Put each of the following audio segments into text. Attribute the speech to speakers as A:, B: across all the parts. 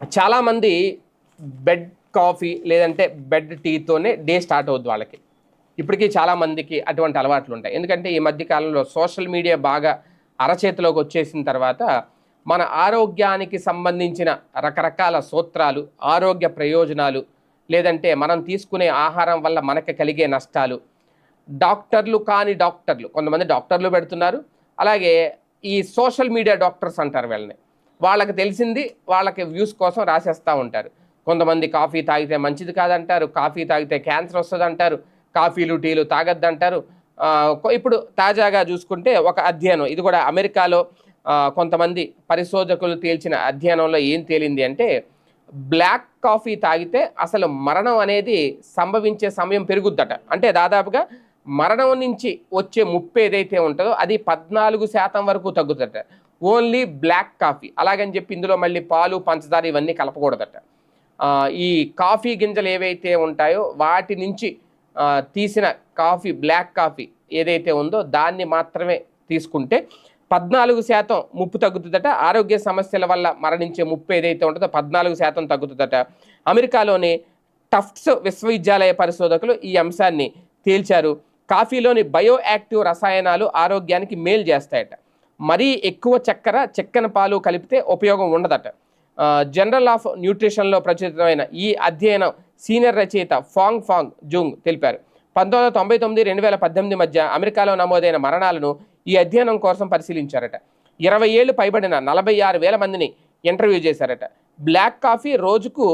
A: చాలామంది bed coffee లేదంటే bed టీతోనే డే స్టార్ట్ అవుద్ది వాళ్ళకి. ఇప్పటికీ చాలామందికి అటువంటి అలవాట్లు ఉంటాయి. ఎందుకంటే ఈ మధ్య కాలంలో సోషల్ మీడియా బాగా అరచేతిలోకి వచ్చేసిన తర్వాత మన ఆరోగ్యానికి సంబంధించిన రకరకాల సూత్రాలు ఆరోగ్య ప్రయోజనాలు లేదంటే మనం తీసుకునే ఆహారం వల్ల మనకి కలిగే నష్టాలు డాక్టర్లు కాని డాక్టర్లు కొంతమంది డాక్టర్లు పెడుతున్నారు. అలాగే ఈ సోషల్ మీడియా డాక్టర్స్ అంటారు వీళ్ళని. వాళ్ళకి తెలిసింది వాళ్ళకి వ్యూస్ కోసం రాసేస్తూ ఉంటారు. కొంతమంది కాఫీ తాగితే మంచిది కాదంటారు కాఫీ తాగితే క్యాన్సర్ వస్తుంది అంటారు కాఫీలు టీలు తాగొద్దంటారు. ఇప్పుడు తాజాగా చూసుకుంటే ఒక అధ్యయనం ఇది కూడా అమెరికాలో కొంతమంది పరిశోధకులు తేల్చిన అధ్యయనంలో ఏం తేలింది అంటే బ్లాక్ కాఫీ తాగితే అసలు మరణం అనేది సంభవించే సమయం పెరుగుద్దట. అంటే దాదాపుగా మరణం నుంచి వచ్చే ముప్పు ఏదైతే ఉంటుందో అది పద్నాలుగు శాతం వరకు తగ్గుతుందట. Only black coffee. అలాగని చెప్పి ఇందులో మళ్ళీ పాలు పంచదార ఇవన్నీ కలపకూడదట. ఈ కాఫీ గింజలు ఏవైతే ఉంటాయో వాటి నుంచి తీసిన కాఫీ బ్లాక్ కాఫీ ఏదైతే ఉందో దాన్ని మాత్రమే తీసుకుంటే పద్నాలుగు శాతం ముప్పు తగ్గుతుందట. ఆరోగ్య సమస్యల వల్ల మరణించే ముప్పు ఏదైతే ఉంటుందో పద్నాలుగు శాతం తగ్గుతుందట. అమెరికాలోని టఫ్ట్స్ విశ్వవిద్యాలయ పరిశోధకులు ఈ అంశాన్ని తేల్చారు. కాఫీలోని బయో యాక్టివ్ రసాయనాలు ఆరోగ్యానికి మేలు చేస్తాయట. మరీ ఎక్కువ చక్కెర చెక్కన పాలు కలిపితే ఉపయోగం ఉండదట. జనరల్ ఆఫ్ న్యూట్రిషన్లో ప్రచురితమైన ఈ అధ్యయనం సీనియర్ రచయిత ఫాంగ్ ఫాంగ్ జుంగ్ తెలిపారు. పంతొమ్మిది వందల తొంభై తొమ్మిది రెండు వేల పద్దెనిమిది మధ్య అమెరికాలో నమోదైన మరణాలను ఈ అధ్యయనం కోసం పరిశీలించారట. ఇరవై ఏళ్ళు పైబడిన నలభై ఆరు వేల మందిని ఇంటర్వ్యూ చేశారట. బ్లాక్ కాఫీ రోజుకు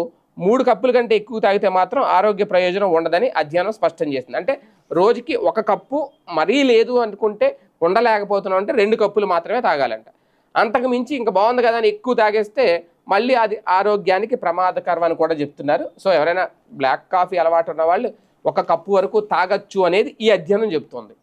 A: మూడు కప్పుల కంటే ఎక్కువ తాగితే మాత్రం ఆరోగ్య ప్రయోజనం ఉండదని అధ్యయనం స్పష్టం చేసింది. అంటే రోజుకి ఒక కప్పు మరీ లేదు అనుకుంటే ఉండలేకపోతున్నాం అంటే రెండు కప్పులు మాత్రమే తాగాలంట. అంతకు మించి ఇంకా బాగుంది కదా అని ఎక్కువ తాగేస్తే మళ్ళీ అది ఆరోగ్యానికి ప్రమాదకరం అని కూడా చెప్తున్నారు. సో ఎవరైనా బ్లాక్ కాఫీ అలవాటు ఉన్న వాళ్ళు ఒక కప్పు వరకు తాగొచ్చు అనేది ఈ అధ్యయనం చెప్తుంది.